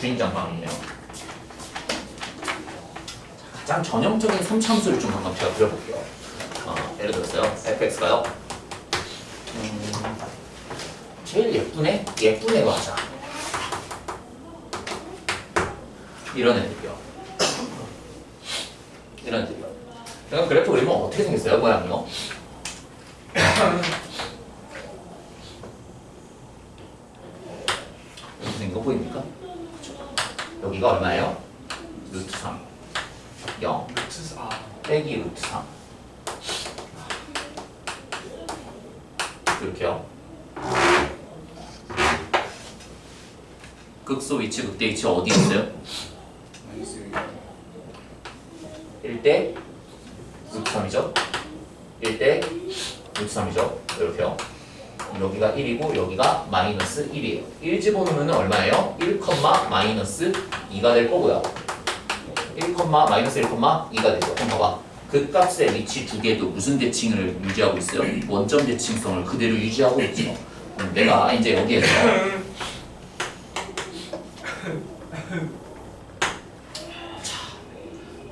주인장 방이에요. 가장 전형적인 3참수를 좀 한번 제가 그려볼게요. 어, 예를 들었어요. fx가요. 음, 제일 예쁜 애? 예쁜 애로 하자. 이런 애들이요. 이런 애들이요. 그럼 그래프 그리면 어떻게 생겼어요? 모양이요? 이렇게 생긴 거 보입니까? 여기가 얼마예요? 루트 3 0 루트 아 빼기 루트 3 이렇게요? 극소 위치 극대 위치 어디 있어요? 마이너스 1대 루트 3이죠? 1대 루트 3이죠? 이렇게요 여기가 1이고 여기가 마이너스 1이에요 1 집어넣으면 얼마예요? 1, 마이너스 2가 될 거고요 1, 마이너스 1, 2가 되죠 그럼 봐봐 그 값의 위치 두 개도 무슨 대칭을 유지하고 있어요? 원점 대칭성을 그대로 유지하고 있죠 그럼 내가 이제 여기에서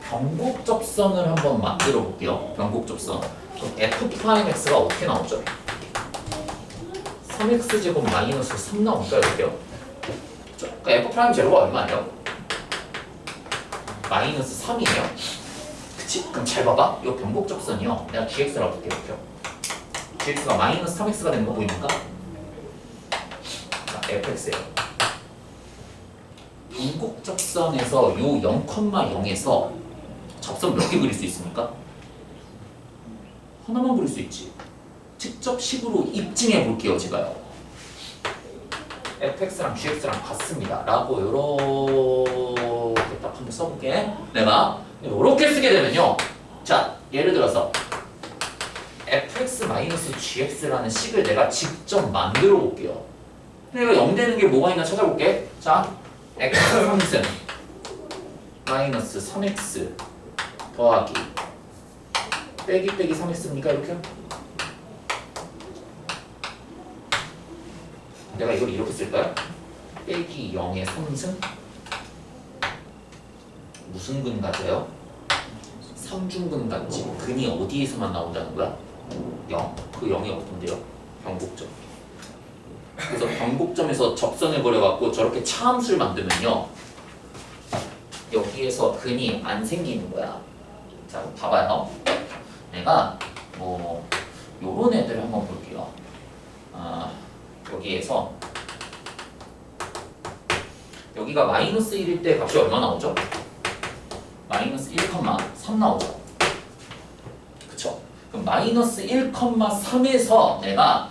변곡 접선을 한번 만들어 볼게요. 변곡 접선. 그럼 f 프라임 x가 어떻게 나오죠? 3x 제곱 마이너스 3 나올까요? 이렇게요? 그쵸? 그러니까 f 프라임 제로가 얼마예요? 마이너스 3이에요. 그치? 그럼 잘 봐봐. 이 변곡 접선이요. 내가 gx라고 볼게요. 이렇게요. gx가 마이너스 3x가 되는 거 보입니까? 자, fx예요. 변곡 접선에서 요 0,0에서 접선 몇 개 그릴 수 있습니까? 하나만 그릴 수 있지. 직접 식으로 입증해 볼게요, 제가요. fx랑 gx랑 같습니다. 라고 요렇게 딱 한번 써볼게. 내가 요렇게 쓰게 되면요. 자, 예를 들어서 fx-gx라는 식을 내가 직접 만들어 볼게요. 내가 0 되는 게 뭐가 있나 찾아볼게. 자, x 3승 마이너스 3x 더하기 빼기 빼기 3x입니까 이렇게? 내가 이걸 이렇게 쓸까요? 빼기 0의 3승 무슨 근 가져요? 삼중근 같지 근이 어디에서만 나온다는 거야? 0. 그 0이 어딘데요? 변곡점 그래서 변곡점에서 접선을 벌여갖고 저렇게 차함수를 만들면요 여기에서 근이 안 생기는 거야 자 봐봐요 내가 뭐 요런 애들 한번 볼게요 아 여기에서 여기가 마이너스 1일 때 값이 얼마 나오죠? 마이너스 1,3 나오죠. 그쵸? 그럼 마이너스 1,3에서 내가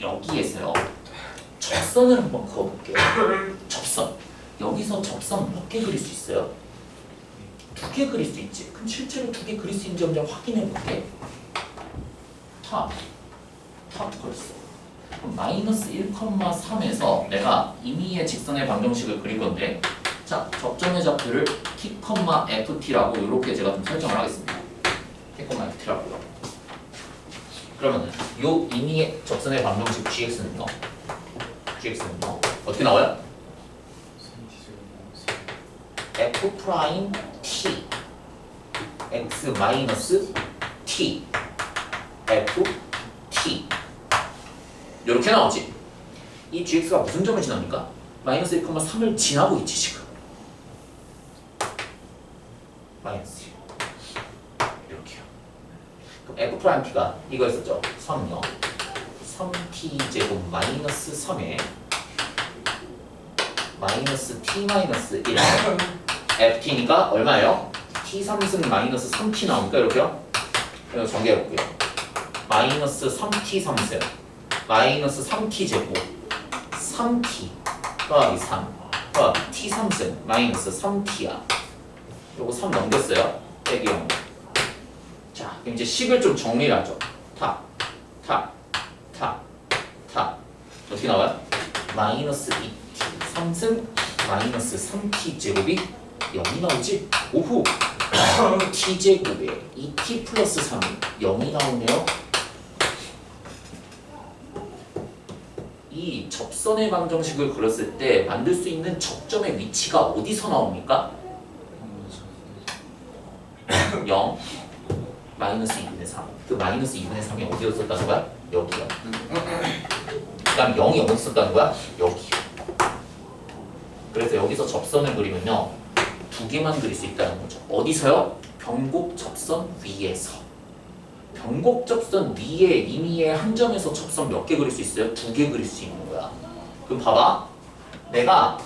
여기에서요 접선을 한번 그어볼게요. 접선. 여기서 접선 몇 개 그릴 수 있어요? 두 개 그릴 수 있지. 그럼 실제로 두 개 그릴 수 있는지 한번 확인해 볼게. 탑, 탑 벌써 마이너스 1,3에서 내가 임의의 직선의 방정식을 그릴 건데 자 접점의 좌표를 t, ft라고 이렇게 제가 좀 설정을 하겠습니다. t, ft라고요. 그러면 요 임의의 접선의 방정식 gx는요? gx는요? 어떻게 나와요? f 프라임 t x 마이너스 t f t 이렇게 나오지. 이 gx가 무슨 점을 지납니까? 마이너스 1,3을 지나고 있지 지금. 마이너스 1 이렇게요. 그럼 f 프라임 t가 이거였었죠? 3요. 3t 제곱 마이너스 3에 마이너스 t 마이너스 1 ft니까 얼마예요? t 3승 마이너스 3t 나오니까? 이렇게요? 그래서 전개해 볼게요. 마이너스 3t 3승 마이너스 3t 제곱 3t 더하기 3 더하기 t 3승 마이너스 3t야 요거 3 넘겼어요 빼기 0 자, 그럼 이제 식을 좀 정리를 하죠. 탑, 탑, 탑, 탑. 어떻게 나와요? 마이너스 2t 3승 마이너스 3t 제곱이 0이 나오지? 오후 t 제곱에 2t 플러스 3이 0이 나오네요. 이 접선 접선의 방정식을 그렸을 때 만들 수 있는 접점의 위치가 어디서 나옵니까? 0 마이너스 2분의 3. 그 마이너스 2분의 3이 어디서 썼다는 거야? 여기요. 그 다음 0이 어디 썼다는 거야? 여기요. 그래서 여기서 접선을 그리면요. 두 개만 그릴 수 있다는 거죠. 어디서요? 변곡 접선 위에서. 변곡 접선 위에 이미의 한 점에서 접선 몇 개 그릴 수 있어요? 두 개 그릴 수 있는 거야. 그럼 봐봐. 내가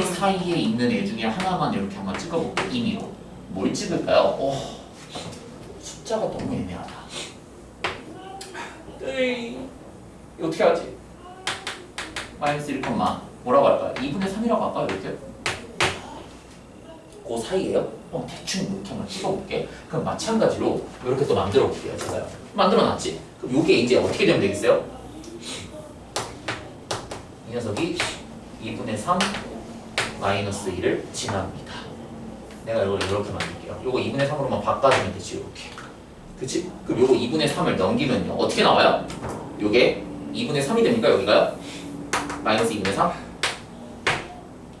이 사이에 있는 애 중에 하나만 이렇게 한번 찍어볼게. 임의로. 뭘 찍을까요? 어, 숫자가 너무 애매하다. 에이, 어떻게 하지? 마이너스 1, 뭐라고 할까요? 2분의 3이라고 할까요? 이렇게? 그 사이에요? 어, 대충 이렇게 찍어볼게. 그럼 마찬가지로 이렇게 또 만들어 볼게요. 제가요. 만들어놨지? 그럼 이게 이제 어떻게 되면 되겠어요? 이 녀석이 2분의 3 마이너스 1을 지납니다. 내가 이걸 이렇게 만들게요. 요거 2분의 3으로만 바꿔주면 되지, 이렇게. 그치? 그럼 요거 2분의 3을 넘기면요. 어떻게 나와요? 요게 2분의 3이 됩니까, 여기가요? 마이너스 2분의 3?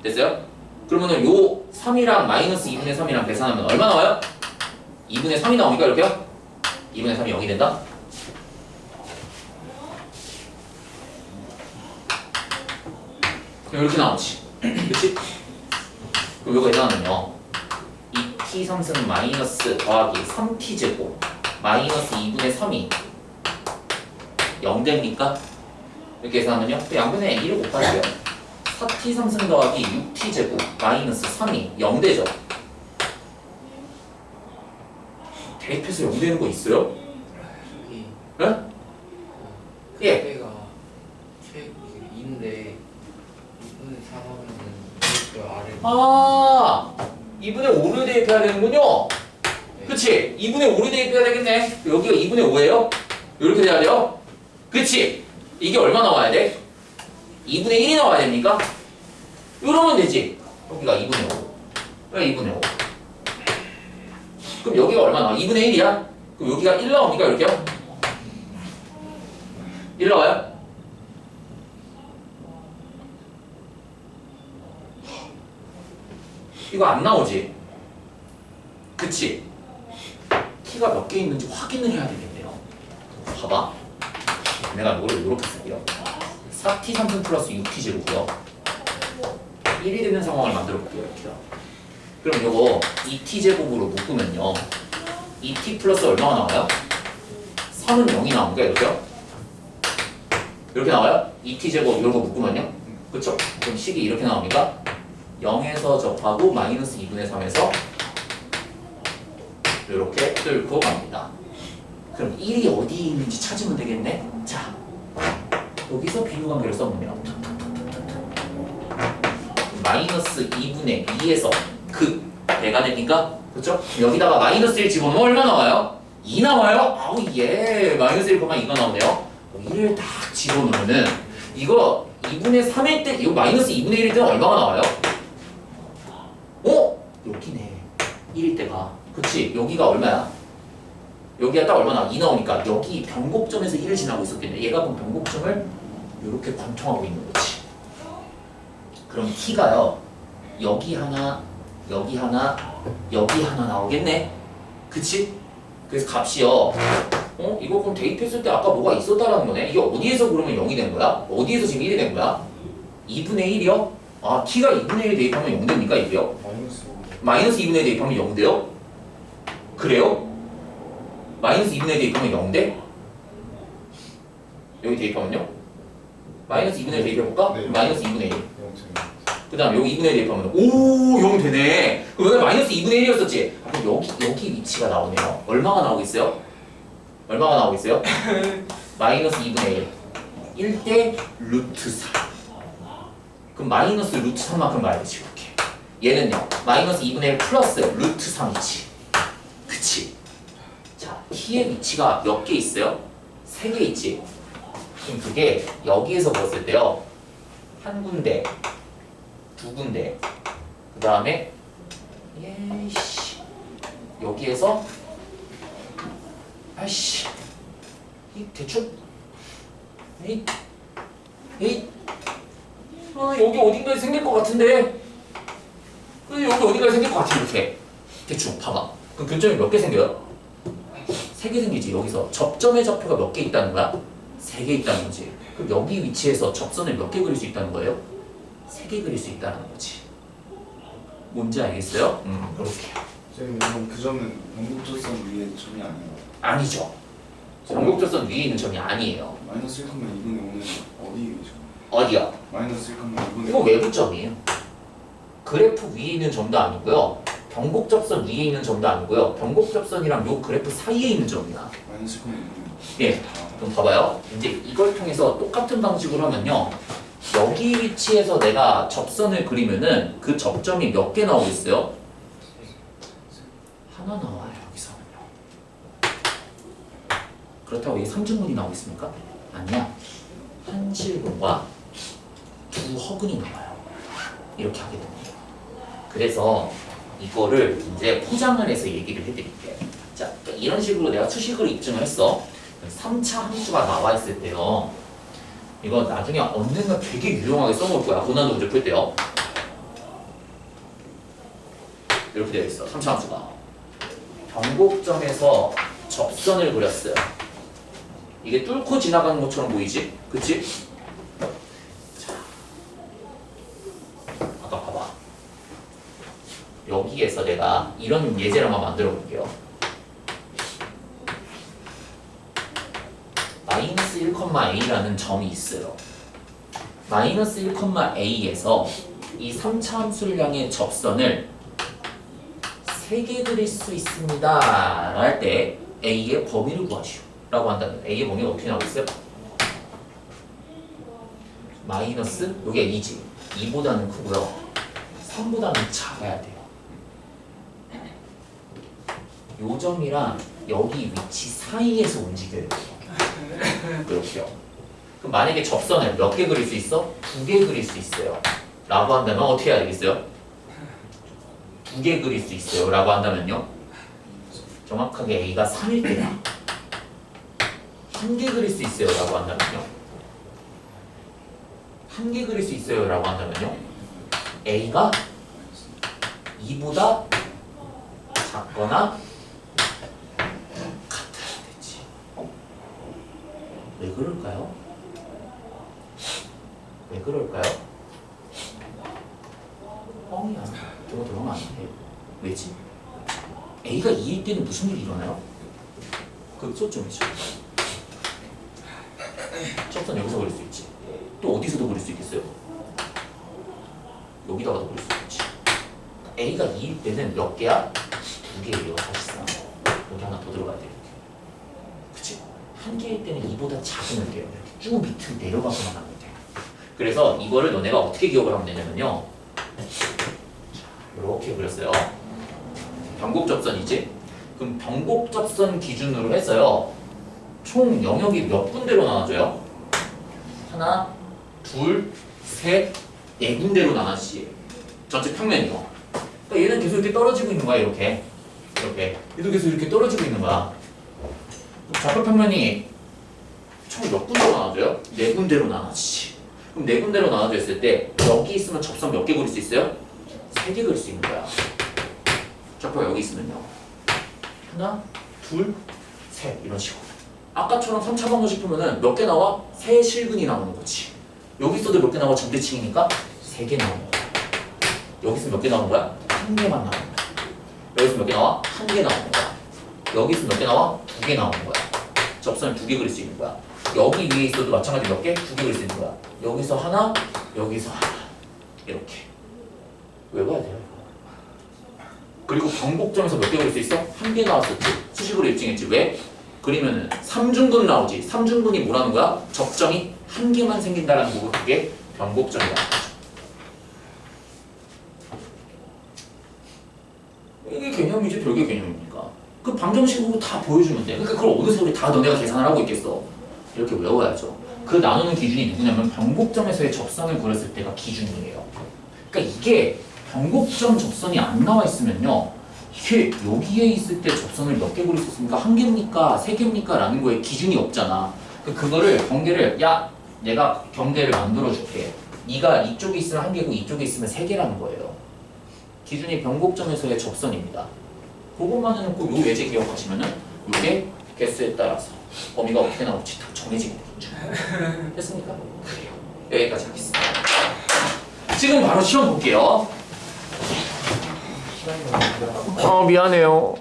됐어요? 그러면은 요 3이랑 마이너스 2분의 3이랑 계산하면 얼마 나와요? 2분의 3이 나오니까 이렇게요? 2분의 3이 0이 된다? 이렇게 나오지. 그치? 그럼 요거 계산하면요. 2t 상승 마이너스 더하기 3t 제곱 마이너스 2분의 3이 0 됩니까? 이렇게 계산하면요. 또 양변에 1을 곱할게요. 4t 상승 더하기 6t 제곱 마이너스 3이 0 되죠? 대입해서 0 되는 거 있어요? 여기 네? 예. 그때가 최 2인데 2분의 4하면은 그 아래 아 2분의 5를 대입해야 되는군요. 그치? 2분의 5를 대입해야 되겠네. 여기가 2분의 5예요? 이렇게 돼야 돼요? 그치? 이게 얼마 나와야 돼? 2분의 1이 나와야 됩니까? 이러면 되지. 여기가 2분의 5. 왜 2분의 5? 그럼 여기가 얼마 나와? 2분의 1이야? 그럼 여기가 1 나옵니까? 이렇게요? 1 나와요? 이거 안 나오지? 그치? 키가 몇 개 있는지 확인을 해야 되겠네요. 봐봐. 내가 이거를 이렇게 쓸게요. 4t 3분 플러스 6t 제곱이요. 1이 되는 상황을 만들어 볼게요. 이렇게요. 그럼 요거 2t 제곱으로 묶으면요. 2t 플러스 얼마가 나와요? 3은 0이 나오니까 이렇게요. 이렇게 나와요? 2t 제곱 이런 거 묶으면요. 그쵸? 그럼 식이 이렇게 나옵니까? 0에서 접하고 마이너스 2분의 3에서 이렇게 뚫고 갑니다. 그럼 1이 어디 있는지 찾으면 되겠네? 자, 여기서 비교관계를 써보면 마이너스 2분의 2에서 그 대가 됩니까? 그렇죠? 여기다가 마이너스 1 집어넣으면 얼마 나와요? 2 나와요? 아우 예 마이너스 1, 2가 나오네요 1을 딱 집어넣으면은 이거 2분의 3일 때 이거 마이너스 2분의 1일 때는 얼마가 나와요? 어? 여기네 1일 때가 그치 여기가 얼마야? 여기가 딱 얼마나 2 나오니까 여기 변곡점에서 1을 지나고 있었겠네 얘가 그럼 변곡점을 이렇게 관통하고 있는 거지 그럼 t가요 여기 하나 여기 하나 여기 하나 나오겠네 그치? 그래서 값이요 어? 이거 그럼 대입했을 때 아까 뭐가 있었다라는 거네 이게 어디에서 그러면 0이 된 거야? 어디에서 지금 1이 된 거야? 2분의 1이요? 아 t가 2분의 1 대입하면 0 됩니까 이게요? 마이너스 마이너스 2분의 1 대입하면 0 돼요? 그래요? 마이너스 2분의 1 대입하면 0 돼? 여기 대입하면요? 마이너스 2분의 1 대입해볼까? 네. 마이너스 2분의 1 영생. 그 다음 여기 2분의 1 대입하면 오, 0 되네. 그럼 여기 마이너스 2분의 1이었었지? 아, 그럼 여기, 여기 위치가 나오네요. 얼마가 나오겠어요? 얼마가 나오겠어요? 마이너스 2분의 1. 1대 루트 4. 그럼 마이너스 루트 3만큼 가야지, 이렇게. 얘는요, 마이너스 2분의 1 플러스 루트 3이지. 그치? 자, t의 위치가 몇 개 있어요? 세개 있지? 그럼 그게 여기에서 봤을 때요, 한 군데, 두 군데 그 다음에 예씨 여기에서 아이씨 이 대충 이 에이, 어, 여기 어딘가에 생길 것 같은데? 어, 여기 어딘가에 생길 것 같아, 이렇게. 대충 봐봐. 그럼 교점이 몇 개 생겨요? 세 개 생기지, 여기서. 접점의 좌표가 몇 개 있다는 거야? 세 개 있다는 거지. 그럼 여기 위치에서 접선을 몇 개 그릴 수 있다는 거예요? 세 개 그릴 수 있다는 거지. 뭔지 알겠어요? 음, 그렇게요. 선생님 그럼 그 점은 원국조선 위에 점이 아니에요. 아니죠. 전국적선 위에 있는 점이 아니에요. 마이너스 1,2분의 5는 어디이죠? 어디야? 마이너스 1,2분의 이거 외부점이에요. 그래프 위에 있는 점도 아니고요. 변곡접선 위에 있는 점도 아니고요. 변곡접선이랑 요 그래프 사이에 있는 점이야. 마이너스 1,2분의 예. 5. 그럼 봐봐요. 이제 이걸 통해서 똑같은 방식으로 하면요. 여기 위치에서 내가 접선을 그리면은 그 접점이 몇 개 나오겠어요? 하나 나와요. 여기서는요. 그렇다고 이 삼중근이 나오겠습니까? 아니야. 한 실근과 두 허근이 나와요. 이렇게 하게 됩니다. 그래서 이거를 이제 포장을 해서 얘기를 해드릴게요. 자, 그러니까 이런 식으로 내가 수식으로 입증을 했어. 3차 함수가 나와 있을 때요. 이거 나중에 언젠가 되게 유용하게 써볼 거야. 고난도 문제 풀 때요. 이렇게 되어 있어. 3차 함수가. 변곡점에서 접선을 그렸어요. 이게 뚫고 지나가는 것처럼 보이지? 그치? 자, 아까 봐봐. 여기에서 내가 이런 예제를 한번 만들어 볼게요. 마이너스 1,a라는 점이 있어요. 마이너스 1,a에서 이 3차 함수를 향해 접선을 3개 그릴 수 있습니다. 할 때 a의 범위를 구하시오. 라고 한다면 a의 범위가 어떻게 나오겠어요? 마이너스 요게 2지. 2보다는 크고요. 3보다는 작아야 돼요. 요 점이랑 여기 위치 사이에서 움직여야 돼요. 그렇게요. 그럼 만약에 접선을 몇 개 그릴 수 있어? 두 개 그릴 수 있어요. 라고 한다면 어떻게 해야 되겠어요? 두 개 그릴 수 있어요. 라고 한다면요. 정확하게 A가 3일 때다. 한 개 그릴 수 있어요. 라고 한다면요. 한 개 그릴 수 있어요. 라고 한다면요. A가 2보다 작거나 같아야 되지. 왜 그럴까요? 왜 그럴까요? 뻥이야. 저거 들어가면 안 돼. 왜지? A가 2일 때는 무슨 일이 일어나요? 그 초점이죠. 첫선 여기서 그릴 수 있지. 또 어디서도 그릴 수 있겠어요? 여기다가도 그릴 수 있지. A가 2일 때는 몇 개야? 두 개예요, 사실상. 여기 하나 더 들어가야 돼. 한 개일 때는 이보다 돼요. 이렇게 쭉 밑으로 내려가서만 하면 돼. 그래서 이거를 너네가 어떻게 기억을 하면 되냐면요. 이렇게 그렸어요. 변곡접선이지? 그럼 변곡접선 기준으로 해서요. 총 영역이 몇 군데로 나눠져요? 하나, 둘, 셋, 네 군데로 나눠지지. 전체 평면이요. 그러니까 얘는 계속 이렇게 떨어지고 있는 거야, 이렇게. 이렇게. 얘도 계속 이렇게 떨어지고 있는 거야. 좌표 평면이 총 몇 군데로 나눠져요? 네 군데로 나눠지지. 그럼 네 군데로 나눠져 있을 때 여기 있으면 접선 몇 개 그릴 수 있어요? 세 개 그릴 수 있는 거야. 좌표가 여기 있으면요. 하나, 둘, 셋 이런 식으로. 아까처럼 3차 방정식 풀면은 몇 개 나와? 세 실근이 나오는 거지. 여기 있어도 몇 개 나와? 점대칭이니까 세 개 나오는 거야. 여기서 몇개 나오는 거야? 한 개만 나오는 거야. 여기서 몇개 나와? 한 개 나오는 거야. 여기서 몇개 나와? 두 개 나오는 거야. 접선을 두 개 그릴 수 있는 거야. 여기 위에 있어도 마찬가지 몇 개? 두 개 그릴 수 있는 거야. 여기서 하나, 여기서 하나. 이렇게. 외워야 돼요. 그리고 변곡점에서 몇 개 그릴 수 있어? 한 개 나왔었지. 수식으로 입증했지. 왜? 그리면은 삼중근 나오지. 삼중근이 뭐라는 거야? 접점이 한 개만 생긴다라는 거고 그게 변곡점이야. 이게 개념이지 별개? 그 방정식으로 다 보여주면 돼. 그러니까 그걸 어디서 우리 다 너네가 계산을 하고 있겠어. 이렇게 외워야죠. 그 나누는 기준이 누구냐면 변곡점에서의 접선을 그렸을 때가 기준이에요. 그러니까 이게 변곡점 접선이 안 나와 있으면요. 이게 여기에 있을 때 접선을 몇개 있습니까? 한 개입니까? 세 개입니까? 라는 거에 기준이 없잖아. 그 그거를 경계를 야 내가 경계를 만들어 줄게. 네가 이쪽에 있으면 한 개고 이쪽에 있으면 세 개라는 거예요. 기준이 변곡점에서의 접선입니다. 그것만 해놓고 요 예제 기억하시면은 요게 개수에 따라서 범위가 어떻게 나올지 다 정해지게 되겠죠. 됐습니까? 여기까지 하겠습니다. 지금 바로 시험 볼게요. 어 미안해요.